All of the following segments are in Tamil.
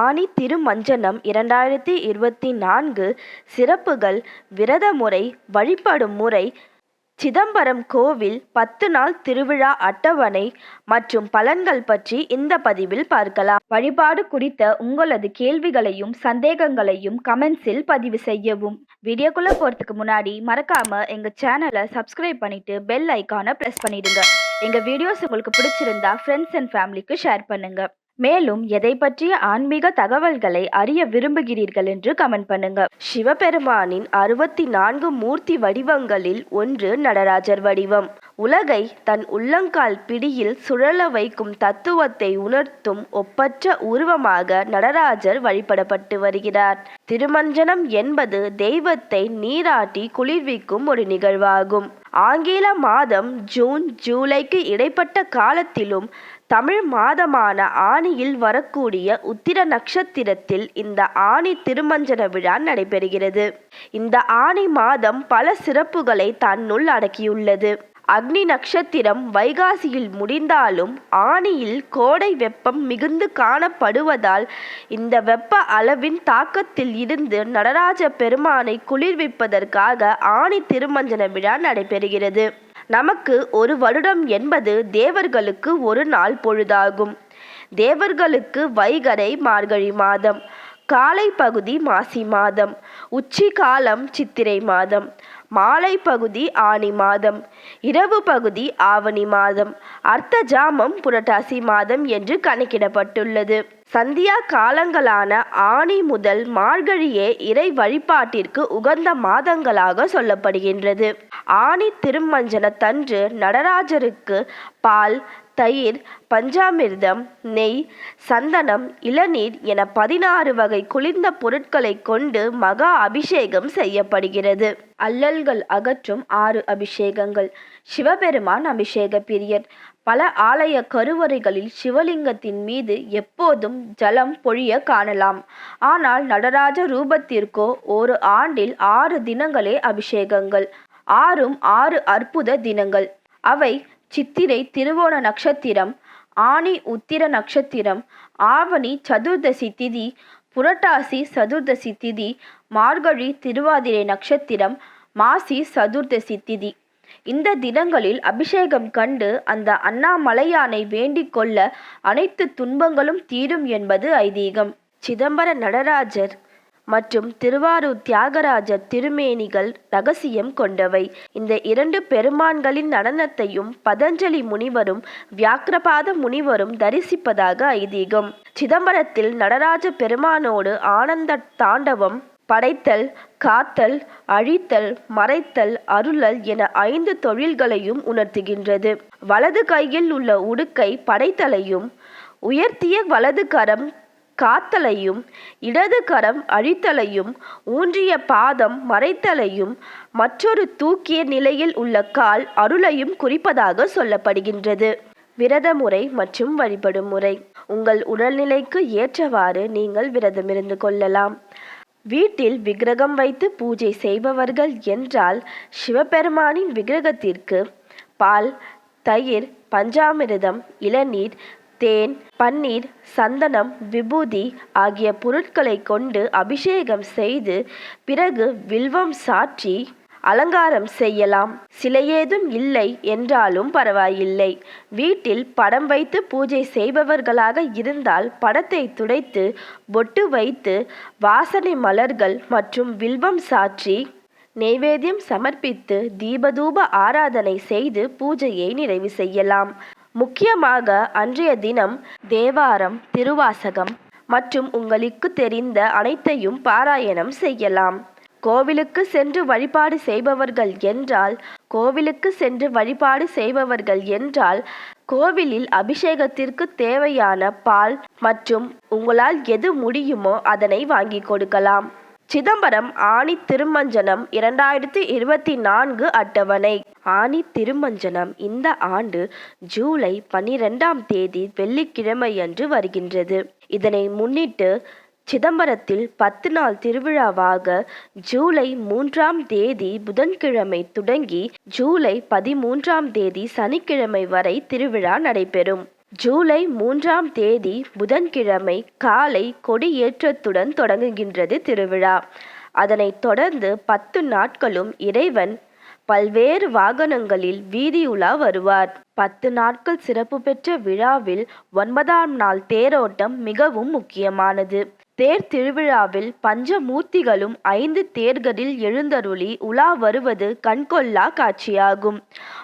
ஆனி திருமஞ்சனம் இரண்டாயிரத்தி இருபத்தி நான்கு சிறப்புகள் விரத முறை வழிபடும் முறை சிதம்பரம் கோவில் பத்து நாள் திருவிழா அட்டவணை மற்றும் பலன்கள் பற்றி இந்த பதிவில் பார்க்கலாம். வழிபாடு குறித்த உங்களது கேள்விகளையும் சந்தேகங்களையும் கமெண்ட்ஸில் பதிவு செய்யவும். வீடியோக்குள்ள போறதுக்கு முன்னாடி மறக்காம எங்க சேனலை சப்ஸ்கிரைப் பண்ணிட்டு பெல் ஐக்கானை பிரஸ் பண்ணிடுங்க. எங்க வீடியோஸ் உங்களுக்கு பிடிச்சிருந்தா ஃப்ரெண்ட்ஸ் அண்ட் ஃபேமிலிக்கு ஷேர் பண்ணுங்க. மேலும் எதை பற்றிய ஆன்மீக தகவல்களை அறிய விரும்புகிறீர்கள் என்று கமெண்ட் பண்ணுங்க. சிவபெருமானின் அறுபத்தி நான்கு மூர்த்தி வடிவங்களில் ஒன்று நடராஜர் வடிவம். உலகை தன் உள்ளங்கால் பிடியில் சுழல வைக்கும் தத்துவத்தை உணர்த்தும் ஒப்பற்ற உருவமாக நடராஜர் வழிபடப்பட்டு வருகிறார். திருமஞ்சனம் என்பது தெய்வத்தை நீராட்டி குளிர்விக்கும் ஒரு நிகழ்வாகும். ஆங்கில மாதம் ஜூன் ஜூலைக்கு இடைப்பட்ட காலத்திலும் தமிழ் மாதமான ஆணியில் வரக்கூடிய உத்திர நட்சத்திரத்தில் இந்த ஆணி திருமஞ்சன விழா நடைபெறுகிறது. இந்த ஆணி மாதம் பல சிறப்புகளை தன்னுள் அடக்கியுள்ளது. அக்னி நட்சத்திரம் வைகாசியில் முடிந்தாலும் ஆணியில் கோடை வெப்பம் மிகுந்து காணப்படுவதால் இந்த வெப்ப அளவின் தாக்கத்தில் இருந்து நடராஜ பெருமானை குளிர்விப்பதற்காக ஆணி திருமஞ்சன விழா நடைபெறுகிறது. நமக்கு ஒரு வருடம் என்பது தேவர்களுக்கு ஒரு நாள் பொழுதாகும். தேவர்களுக்கு வைகரை மார்கழி மாதம் காலை பகுதி மாசி மாதம் உச்சி காலம் சித்திரை மாதம் மாலை பகுதி ஆனி மாதம் இரவு பகுதி ஆவணி மாதம் அர்த்த ஜாமம் புரட்டாசி மாதம் என்று கணக்கிடப்பட்டுள்ளது. சந்தியா காலங்களான ஆணி முதல் மார்கழியே இறை வழிபாட்டிற்கு உகந்த மாதங்களாக சொல்லப்படுகின்றது. ஆணி திருமஞ்சனத்தன்று நடராஜருக்கு பால் தயிர் பஞ்சாமிர்தம் நெய் சந்தனம் இளநீர் என பதினாறு வகை குளிர்ந்த பொருட்களை கொண்டு மகா அபிஷேகம் செய்யப்படுகிறது. அல்லல்கள் அகற்றும் ஆறு அபிஷேகங்கள். சிவபெருமான் அபிஷேக பிரியர். பல ஆலய கருவறைகளில் சிவலிங்கத்தின் மீது எப்போதும் ஜலம் பொழிய காணலாம். ஆனால் நடராஜ ரூபத்திற்கோ ஒரு ஆண்டில் ஆறு தினங்களே அபிஷேகங்கள். ஆறும் ஆறு அற்புத தினங்கள். அவை சித்திரை திருவோண நட்சத்திரம் ஆனி உத்திர நட்சத்திரம் ஆவணி சதுர்தசி திதி புரட்டாசி சதுர்தசி திதி மார்கழி திருவாதிரை நட்சத்திரம் மாசி சதுர்தசி திதி. இந்த தினங்களில் அபிஷேகம் கண்டு அந்த அண்ணாமலையானை வேண்டிக் கொள்ள அனைத்து துன்பங்களும் தீரும் என்பது ஐதீகம். சிதம்பர நடராஜர் மற்றும் திருவாரூர் தியாகராஜர் திருமேனிகள் ரகசியம் கொண்டவை. இந்த இரண்டு பெருமான்களின் நடனத்தையும் பதஞ்சலி முனிவரும் வியாக்கிரபாத முனிவரும் தரிசிப்பதாக ஐதீகம். சிதம்பரத்தில் நடராஜ பெருமானோடு ஆனந்த தாண்டவம் படைத்தல் காத்தல் அழித்தல் மறைத்தல் அருளல் என ஐந்து தொழில்களையும் உணர்த்துகின்றது. வலது கையில் உள்ள உடுக்கை படைத்தலையும் உயர்த்திய வலது கரம் காத்தலையும் இடது கரம் அழித்தலையும் ஊன்றிய பாதம் மறைத்தலையும் மற்றொரு தூக்கிய நிலையில் உள்ள கால் அருளையும் குறிப்பதாக சொல்லப்படுகின்றது. விரத முறை மற்றும் வழிபடும் முறை. உங்கள் உடல்நிலைக்கு ஏற்றவாறு நீங்கள் விரதம் இருந்து கொள்ளலாம். வீட்டில் விக்கிரகம் வைத்து பூஜை செய்பவர்கள் என்றால் சிவபெருமானின் விக்கிரகத்திற்கு பால் தயிர் பஞ்சாமிரதம் இளநீர் தேன் பன்னீர் சந்தனம் விபூதி ஆகிய பொருட்களை கொண்டு அபிஷேகம் செய்து பிறகு வில்வம் சாற்றி அலங்காரம் செய்யலாம். சிலையேதும் இல்லை என்றாலும் பரவாயில்லை. வீட்டில் படம் வைத்து பூஜை செய்பவர்களாக இருந்தால் படத்தை துடைத்து பொட்டு வைத்து வாசனை மலர்கள் மற்றும் வில்வம் சாற்றி நெய்வேத்தியம் சமர்ப்பித்து தீபதூப ஆராதனை செய்து பூஜையை நிறைவு செய்யலாம். முக்கியமாக அன்றைய தினம் தேவாரம் திருவாசகம் மற்றும் உங்களுக்கு தெரிந்த அனைத்தையும் பாராயணம் செய்யலாம். கோவிலுக்கு சென்று வழிபாடு செய்பவர்கள் என்றால் கோவிலுக்கு சென்று வழிபாடு செய்பவர்கள் என்றால் கோவிலில் அபிஷேகத்திற்கு தேவையான பால் மற்றும் உங்களால் எது முடியுமோ அதனை வாங்கி கொடுக்கலாம். சிதம்பரம் ஆணி திருமஞ்சனம் இரண்டாயிரத்தி இருபத்தி நான்கு அட்டவணை. ஆனி திருமஞ்சனம். இந்த ஆண்டு ஜூலை பன்னிரெண்டாம் தேதி வெள்ளிக்கிழமையன்று வருகின்றது. இதனை முன்னிட்டு சிதம்பரத்தில் பத்து நாள் திருவிழாவாக ஜூலை மூன்றாம் தேதி புதன்கிழமை தொடங்கி ஜூலை பதிமூன்றாம் தேதி சனிக்கிழமை வரை திருவிழா நடைபெறும். ஜூலை மூன்றாம் தேதி புதன்கிழமை காலை கொடியேற்றத்துடன் தொடங்குகின்றது திருவிழா. அதனைத் தொடர்ந்து பத்து நாட்களும் இறைவன் பல்வேறு வாகனங்களில் வீதியுலா வருவார். பத்து நாட்கள் சிறப்பு பெற்ற விழாவில் ஒன்பதாம் நாள் தேரோட்டம் மிகவும் முக்கியமானது. தேர் திருவிழாவில் பஞ்சமூர்த்திகளும் ஐந்து தேர்களில் எழுந்தருளி உலா வருவது கண்கொள்ளா காட்சியாகும்.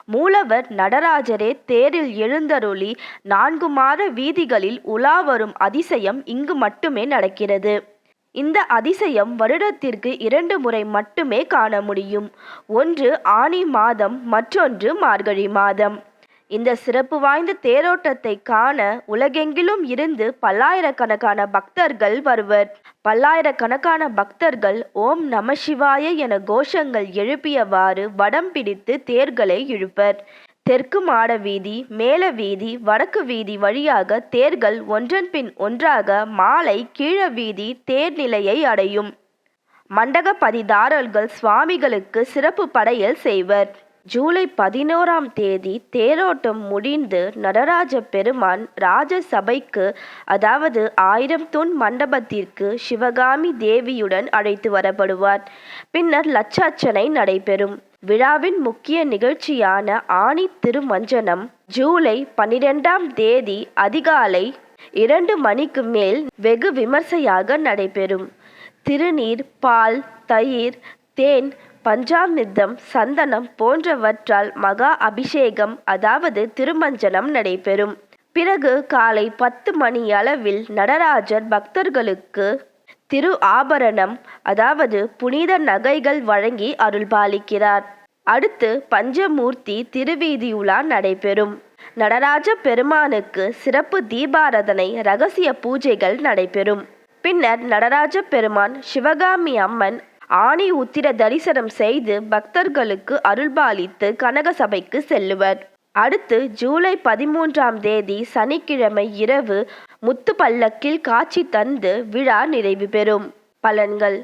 மூலவர் நடராஜரே தேரில் எழுந்தருளி நான்கு மாத வீதிகளில் உலா வரும் அதிசயம் இங்கு மட்டுமே நடக்கிறது. இந்த அதிசயம் வருடத்திற்கு இரண்டு முறை மட்டுமே காண முடியும். ஒன்று ஆனி மாதம் மற்றொன்று மார்கழி மாதம். இந்த சிறப்பு வாய்ந்த தேரோட்டத்தை காண உலகெங்கிலும் இருந்து பல்லாயிரக்கணக்கான பக்தர்கள் வருவர். பல்லாயிரக்கணக்கான பக்தர்கள் ஓம் நம சிவாய என கோஷங்கள் எழுப்பியவாறு வடம் பிடித்து தேர்களை இழுப்பர். தெற்கு மாட வீதி மேல வீதி வடக்கு வீதி வழியாக தேர்கள் ஒன்றன் பின் ஒன்றாக மாலை கீழ வீதி தேர் நிலையை அடையும். மண்டகப்பதிதாரர்கள் சுவாமிகளுக்கு சிறப்பு படையல் செய்வர். ஜூலை பதினோராம் தேதி தேரோட்டம் முடிந்து நடராஜ பெருமான் ராஜசபைக்கு அதாவது ஆயிரம் தூண் மண்டபத்திற்கு சிவகாமி தேவியுடன் அழைத்து வரப்படுவார். பின்னர் லட்சார்ச்சனை நடைபெறும். விழாவின் முக்கிய நிகழ்ச்சியான ஆணி திருமஞ்சனம் ஜூலை பனிரெண்டாம் தேதி அதிகாலை இரண்டு மணிக்கு மேல் வெகு விமர்சையாக நடைபெறும். திருநீர் பால் தயிர் தேன் பஞ்சாமிர்தம் சந்தனம் போன்றவற்றால் மகா அபிஷேகம் அதாவது திருமஞ்சனம் நடைபெறும். பிறகு காலை பத்து மணி அளவில் நடராஜர் பக்தர்களுக்கு திரு ஆபரணம் அதாவது புனித நகைகள் வழங்கி அருள்பாலிக்கிறார். அடுத்து பஞ்சமூர்த்தி திருவீதி உலா நடைபெறும். நடராஜ பெருமானுக்கு சிறப்பு தீபாராதனை ரகசிய பூஜைகள் நடைபெறும். பின்னர் நடராஜ பெருமான் சிவகாமி அம்மன் ஆணி உத்திர தரிசனம் செய்து பக்தர்களுக்கு அருள்பாலித்து கனகசபைக்கு செல்லுவர். அடுத்து ஜூலை பதிமூன்றாம் தேதி சனிக்கிழமை இரவு முத்து பல்லக்கில் காட்சி தந்து விழா நிறைவு பெறும். பலன்கள்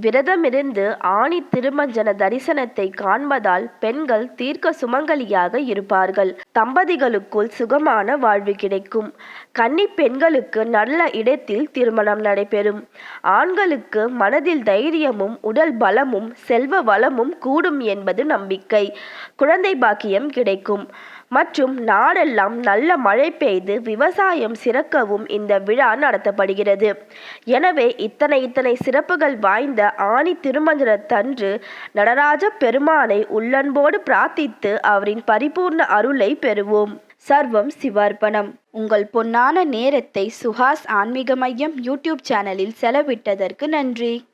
விரதமிருந்து ஆணி திருமஞ்சன தரிசனத்தை காண்பதால் பெண்கள் தீர்க்க சுமங்கலியாக இருப்பார்கள். தம்பதிகளுக்குள் சுகமான வாழ்வு கிடைக்கும். கன்னி பெண்களுக்கு நல்ல இடத்தில் திருமணம் நடைபெறும். ஆண்களுக்கு மனதில் தைரியமும் உடல் பலமும் செல்வ வளமும் கூடும் என்பது நம்பிக்கை. குழந்தை பாக்கியம் கிடைக்கும். மற்றும் நாடெல்லாம் நல்ல மழை பெய்து விவசாயம் சிறக்கவும் இந்த விழா நடத்தப்படுகிறது. எனவே இத்தனை இத்தனை சிறப்புகள் வாய்ந்த ஆணி திருமஞ்சனத்தன்று நடராஜ பெருமானை உள்ளன்போடு பிரார்த்தித்து அவரின் பரிபூர்ண அருளை பெறுவோம். சர்வம் சிவார்ப்பணம். உங்கள் பொன்னான நேரத்தை சுஹாஸ் ஆன்மீக மையம் யூடியூப் சேனலில் செலவிட்டதற்கு நன்றி.